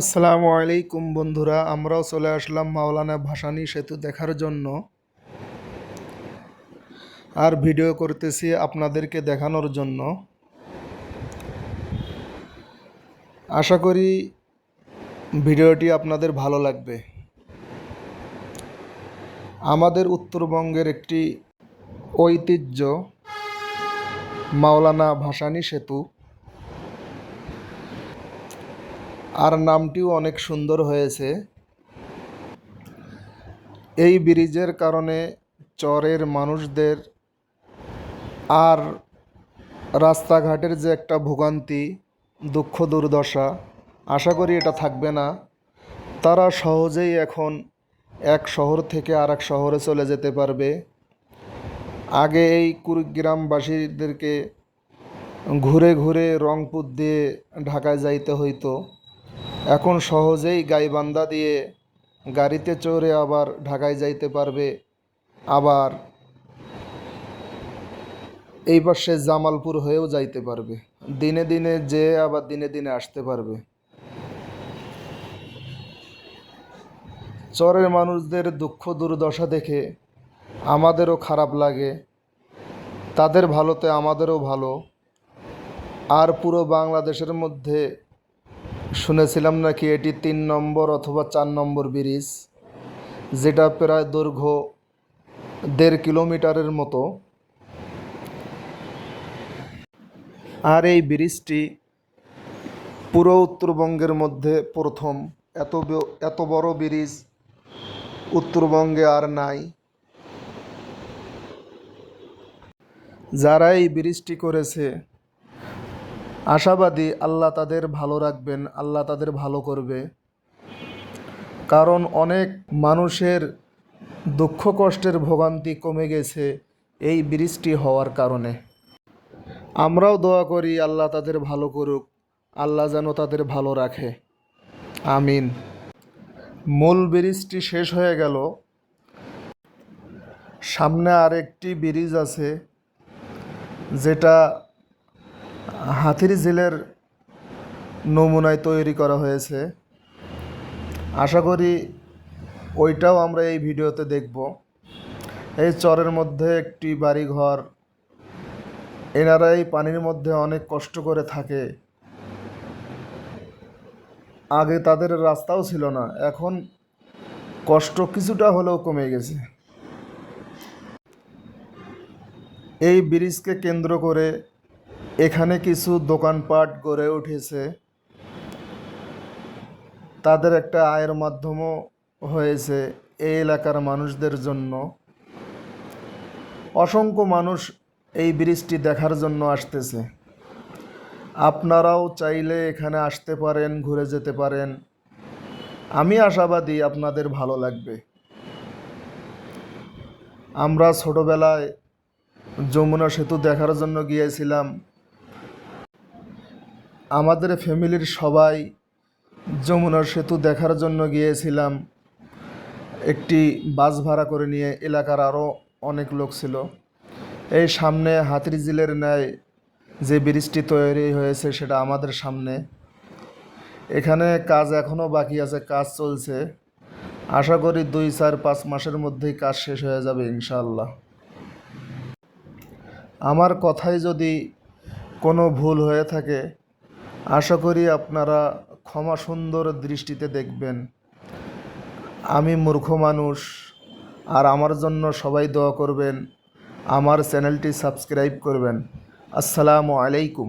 আসসালামু আলাইকুম বন্ধুরা, আমরাও চলে আসলাম মাওলানা ভাসানী সেতু দেখার জন্য। আর ভিডিও করতেছি আপনাদেরকে দেখানোর জন্য। আশা করি ভিডিওটি আপনাদের ভালো লাগবে। আমাদের উত্তরবঙ্গের একটি ঐতিহ্য মাওলানা ভাসানী সেতু। আর নামটিও অনেক সুন্দর হয়েছে। এই ব্রিজের কারণে চরের মানুষদের আর রাস্তাঘাটের যে একটা ভোগান্তি, দুঃখ, দুর্দশা, আশা করি এটা থাকবে না। তারা সহজেই এখন এক শহর থেকে আর এক শহরে চলে যেতে পারবে। আগে এই কুড়িগ্রামবাসীদেরকে ঘুরে ঘুরে রংপুর দিয়ে ঢাকায় যাইতে হইতো। এখন সহজেই গাইবান্ধা দিয়ে গাড়িতে চড়ে আবার ঢাকায় যাইতে পারবে। আবার এই পাশে জামালপুর হয়েও যাইতে পারবে। দিনে দিনে যে আবার দিনে দিনে আসতে পারবে। চরের মানুষদের দুঃখ দুর্দশা দেখে আমাদেরও খারাপ লাগে। তাদের ভালোতে আমাদেরও ভালো। আর পুরো বাংলাদেশের মধ্যে শুনেছিলাম নাকি এটি তিন নম্বর অথবা চার নম্বর ব্রিজ, যেটা প্রায় দৈর্ঘ্য দেড় কিলোমিটারের মতো। আর এই ব্রিজটি পুরো উত্তরবঙ্গের মধ্যে প্রথম। এত এত বড় ব্রিজ উত্তরবঙ্গে আর নাই। যারা এই ব্রিজটি করেছে আশাবাদী, আল্লাহ তাদের ভালো রাখবেন, আল্লাহ তাদের ভালো করবে। কারণ অনেক মানুষের দুঃখ কষ্টের ভোগান্তি কমে গেছে এই ব্রিজটি হওয়ার কারণে। আমরাও দোয়া করি, আল্লাহ তাদের ভালো করুক, আল্লাহ যেন তাদের ভালো রাখে। আমিন। মূল ব্রিজটি শেষ হয়ে গেল। সামনে আরেকটি ব্রিজ আছে, যেটা হাতির ঝিলের নমুনায় তৈরি করা হয়েছে। আশা করি ওইটাও আমরা এই ভিডিওতে দেখব। এই চরের মধ্যে একটি বাড়িঘর এনারা এই পানির মধ্যে অনেক কষ্ট করে থাকে। আগে তাদের রাস্তাও ছিল না, এখন কষ্ট কিছুটা হলেও কমে গেছে। এই ব্রিজকে কেন্দ্র করে এখানে কিছু দোকানপাট গড়ে উঠেছে। তাদের একটা আয়ের মাধ্যমও হয়েছে এই এলাকার মানুষদের জন্য। অসংখ্য মানুষ এই ব্রিজটি দেখার জন্য আসতেছে। আপনারাও চাইলে এখানে আসতে পারেন, ঘুরে যেতে পারেন। আমি আশাবাদী আপনাদের ভালো লাগবে। আমরা ছোটোবেলায় যমুনা সেতু দেখার জন্য গিয়েছিলাম। আমাদের ফ্যামিলির সবাই যমুনার সেতু দেখার জন্য গিয়েছিলাম। একটি বাস ভাড়া করে নিয়ে এলাকার আরও অনেক লোক ছিল। এই সামনে হাতিরঝিলের ন্যায় যে ব্রিজটি তৈরি হয়েছে সেটা আমাদের সামনে। এখানে কাজ এখনও বাকি আছে, কাজ চলছে। আশা করি দুই, চার, পাঁচ মাসের মধ্যেই কাজ শেষ হয়ে যাবে ইনশাল্লাহ আমার কথায় যদি কোনো ভুল হয়ে থাকে আশা করি আপনারা ক্ষমা সুন্দর দৃষ্টিতে দেখবেন। আমি মূর্খ মানুষ, আর আমার জন্য সবাই দোয়া করবেন। আমার চ্যানেলটি সাবস্ক্রাইব করবেন। আসসালামু আলাইকুম।